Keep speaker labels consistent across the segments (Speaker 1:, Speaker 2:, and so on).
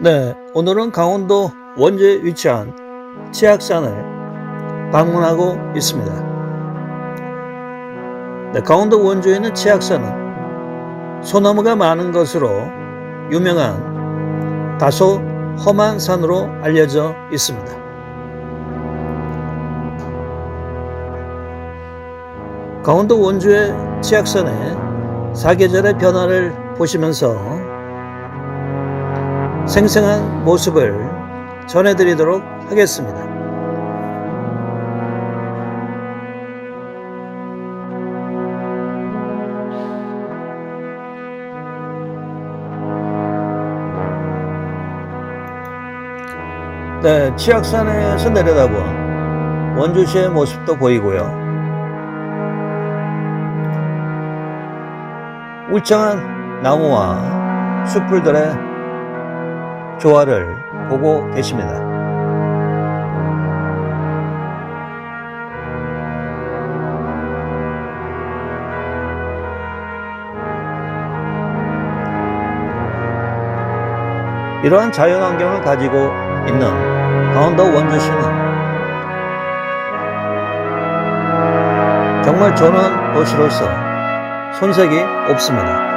Speaker 1: 네, 오늘은 강원도 원주에 위치한 치악산을 방문하고 있습니다. 네, 강원도 원주에 있는 치악산은 소나무가 많은 것으로 유명한 다소 험한 산으로 알려져 있습니다. 강원도 원주의 치악산의 사계절의 변화를 보시면서 생생한 모습을 전해드리도록 하겠습니다. 네, 치악산에서 내려다본 원주시의 모습도 보이고요. 울창한 나무와 숲풀들의 조화를 보고 계십니다. 이러한 자연환경을 가지고 있는 강원도 원주시는 정말 좋은 도시로서 손색이 없습니다.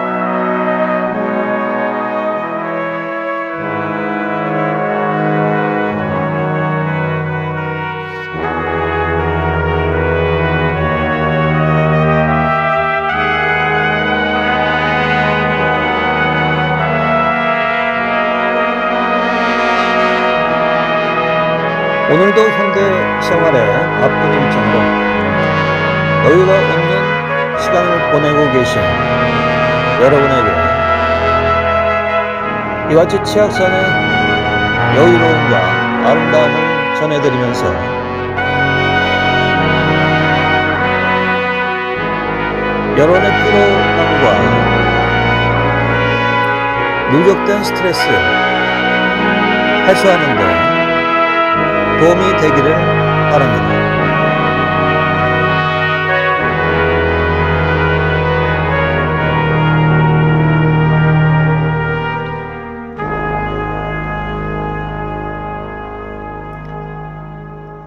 Speaker 1: 오늘도 현대 생활에 바쁜 일정으로 여유가 없는 시간을 보내고 계신 여러분에게 이같이 치악산의 여유로움과 아름다움을 전해드리면서 여론의 피로감과 누적된 스트레스 해소하는 데 도움이 되기를 바랍니다.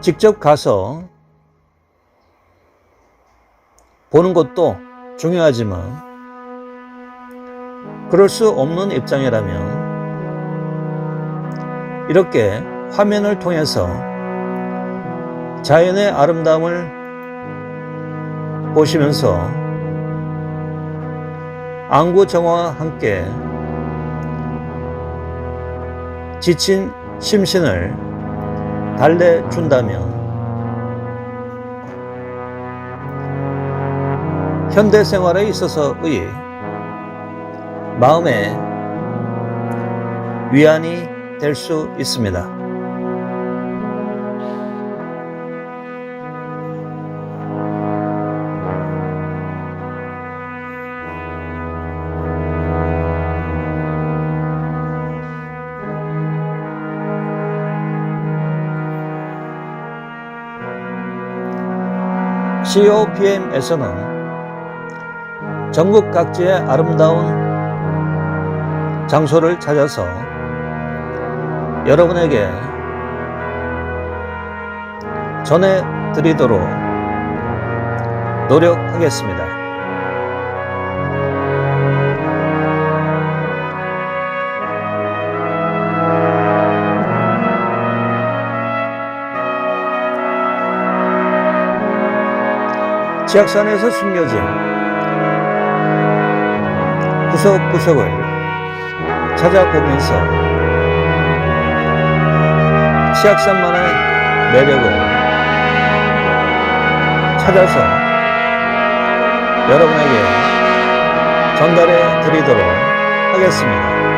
Speaker 1: 직접 가서 보는 것도 중요하지만 그럴 수 없는 입장이라면 이렇게 화면을 통해서 자연의 아름다움을 보시면서 안구 정화와 함께 지친 심신을 달래준다면 현대 생활에 있어서의 마음의 위안이 될 수 있습니다. COPM에서는 전국 각지의 아름다운 장소를 찾아서 여러분에게 전해드리도록 노력하겠습니다. 지악산에서 숨겨진 구석구석을 찾아보면서 치악산만의 매력을 찾아서 여러분에게 전달해 드리도록 하겠습니다.